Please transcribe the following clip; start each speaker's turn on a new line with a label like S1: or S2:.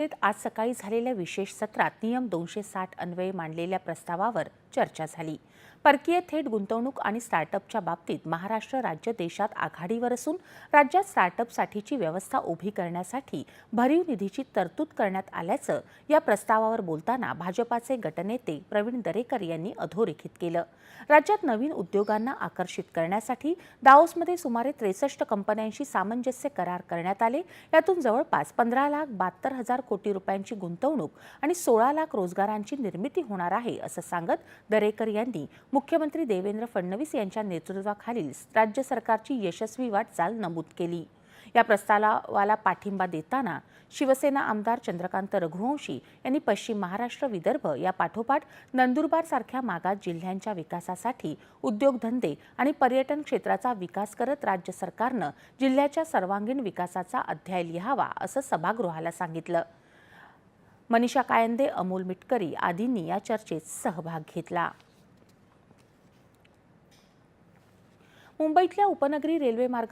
S1: आज सकाळी झालेल्या विशेष सत्रात नियम दोनशे साठ अन्वये मांडलेल्या प्रस्तावावर चर्चा झाली. परकीय थेट गुंतवणूक आणि स्टार्टअपच्या बाबतीत महाराष्ट्र राज्य देशात आघाडीवर असून राज्यात स्टार्टअपसाठीची व्यवस्था उभी करण्यासाठी भरीव निधीची तरतूद करण्यात आल्याचं या प्रस्तावावर बोलताना भाजपाचे गटनेते प्रवीण दरेकर यांनी अधोरेखित केलं. राज्यात नवीन उद्योगांना आकर्षित करण्यासाठी दाओसमध्ये सुमारे त्रेसष्ट कंपन्यांशी सामंजस्य करार करण्यात आले. यातून जवळपास पंधरा लाख बहात्तर हजार कोटी रुपयांची गुंतवणूक आणि सोळा लाख रोजगारांची निर्मिती होणार आहे असं सांगत दरेकर यांनी मुख्यमंत्री देवेंद्र फडणवीस यांच्या नेतृत्वाखालील राज्य सरकारची यशस्वी वाटचाल नमूद केली. या प्रस्तावाला पाठिंबा देताना शिवसेना आमदार चंद्रकांत रघुवंशी यांनी पश्चिम महाराष्ट्र विदर्भ या पाठोपाठ नंदुरबार सारख्या मागास जिल्ह्यांच्या विकासासाठी उद्योगधंदे आणि पर्यटन क्षेत्राचा विकास करत राज्य सरकारनं जिल्ह्याच्या सर्वांगीण विकासाचा अध्याय लिहावा असं सभागृहाला सांगितलं. मनीषा कायंदे अमोल मिटकरी आदींनी या चर्चेत सहभाग घेतला. मुंबईतल्या उपनगरी रेल्वे मार्गावर